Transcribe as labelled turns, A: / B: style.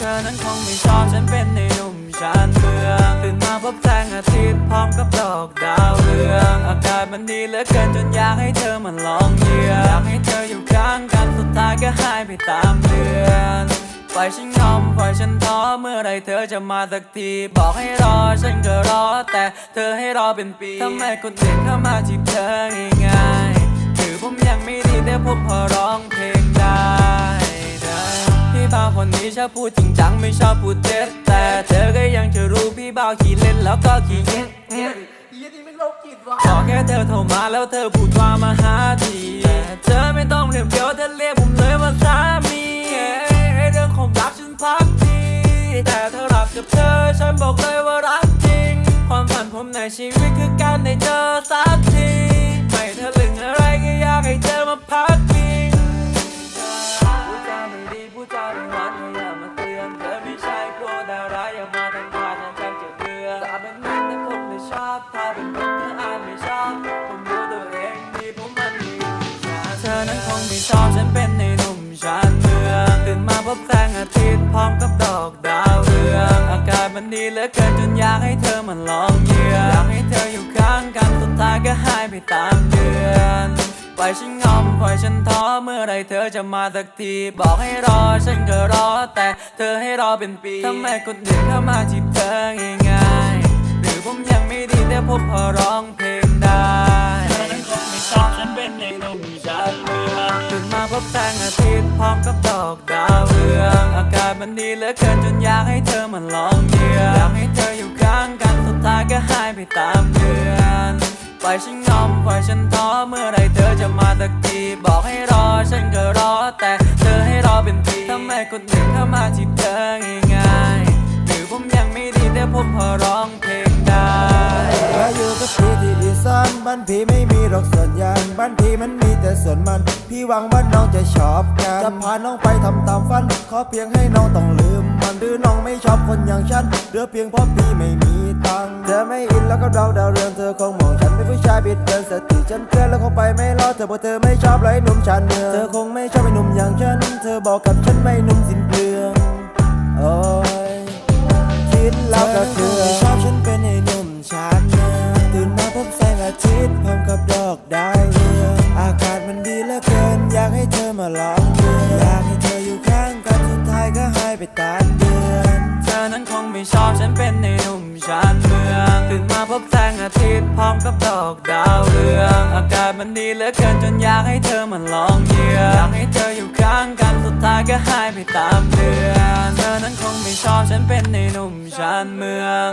A: ธอนั้นคงไม่ชอบฉันเป็นในหนุ่มชานเมืองตื่นมาพบแสงอาทิตย์พร้อมกับดอกดาวเรืองอากาศมันดีเหลือเกินจนอยากให้เธอมันลองเยือนอยากให้เธออยู่ข้างกันสุดท้ายก็หายไปตามเดือนปล่อยฉันงอมปล่อยฉันท้อเมื่อไรเธอจะมาสักที บอกให้รอฉันก็รอ แต่เธอให้รอเป็นปีทำไมคนอื่นเข้ามาจีบเธอง่ายๆหรือผมยังไม่ดีแต่ผมพอร้องเพลงได้ พี่บ่าคนนี้ชอบพูดจริงจังไม่ชอบพูดเท็จแต่เธอก็ยังจะรู้พี่บ่าวขี้เล่นแล้วก็ขี้เงี้ย
B: ยี่นี่ไม่โรคจิตวะ
A: ขอแค่เธอโทรมาแล้วเธอพูดว่ามาหาทีแต่เธอไม่ต้องเรียกเดียวเธอเรียกผมเลยว่าสามีเอ้เรื่องของรักฉันพักดีแต่เธอรักกับเธอฉันบอกเลยว่ารักจริง ความฝันผมในชีวิตคือการได้เจอสักที เป็นผมถ้าอาจไม่ชอบ ผมรู้ตัวเองดีผมมันมีเธอนั้นคงไม่ชอบฉันเป็นในหนุ่มชานเมืองตื่นมาพบแสงอาทิตย์พร้อมกับดอกดาวเรืองอากาศมันดีเหลือเกินจนอยากให้เธอมันลองเยือนอยากให้เธออยู่ข้างกันสุดท้ายก็หายไปตามเดือนปล่อยฉันงอมปล่อยฉันท้อเมื่อไรเธอจะมาสักที บอกให้รอฉันก็รอแต่เธอให้รอเป็นปีทำไมคนอื่นเข้ามาจีบเธอง่ายๆหรือ ผมยังไม่ดีแต่ผมพอร้องเพลงได้เธอนั้นคงไม่ชอบฉันเป็นในนมชานเมืองตื่นมาพบแสงอาทิตย์พร้อมกับดอกดาวเรืองอากาศมันดีเหลือเกินจนอยากให้เธอมันลองเยือนอยากให้เธออยู่ข้างกันสุดท้ายก็หายไปตามเดือนปล่อยฉันงอมปล่อยฉันท้อเมื่อไรเธอจะมาสักทีบอกให้รอฉันก็รอแต่เธอให้รอเป็นปีทำไมคนอื่นเข้ามาจีบเธอง่ายๆหรือผมยังไม่ดีแต่ผมพอร้องเพ
B: สานพี่ไม่มีหรอกส่วนยางบ้านพี่มันมีแต่ส่วนมัน พี่หวังว่าน้องจะชอบกัน จะพาน้องไปทำตามฝัน ขอเพียงให้น้องต้องลืม มันหรือน้องไม่ชอบคนอย่างฉันหรือเพียงเพราะพี่ไม่มีตังเธอไม่อินแล้วก็เราดาวเรืองเธอคงมองฉันเป็นผู้ชายบิดเบือนสติฉันเกินแล้วคงไปไม่รอดเธอบอกเธอไม่ชอบไรหนุ่มชานเมือเธอคงไม่ชอบไอ้หนุ่มอย่างฉัน เธอบอกกับฉันไม่หนุ่มสิ้นเปลืองโอ้ยคิดแล้วก็เคือชอ เหลือเกินอยากให้เธอมาลองเยือนอยากให้เธออยู่ข้างกันสุดท้ายก็หายไปตามเดือน
A: เธอนั้นคงไม่ชอบฉันเป็นในหนุ่มชานเมืองตื่นมาพบแสงอาทิตย์พร้อมกับดอกดาวเรืองอากาศมันดีเหลือเกินจนอยากให้เธอมันลองเยือนอยากให้เธออยู่ข้างกันสุดท้ายก็หายไปตามเดือนเธอนั้นคงไม่ชอบฉันเป็นในหนุ่มชานเมือง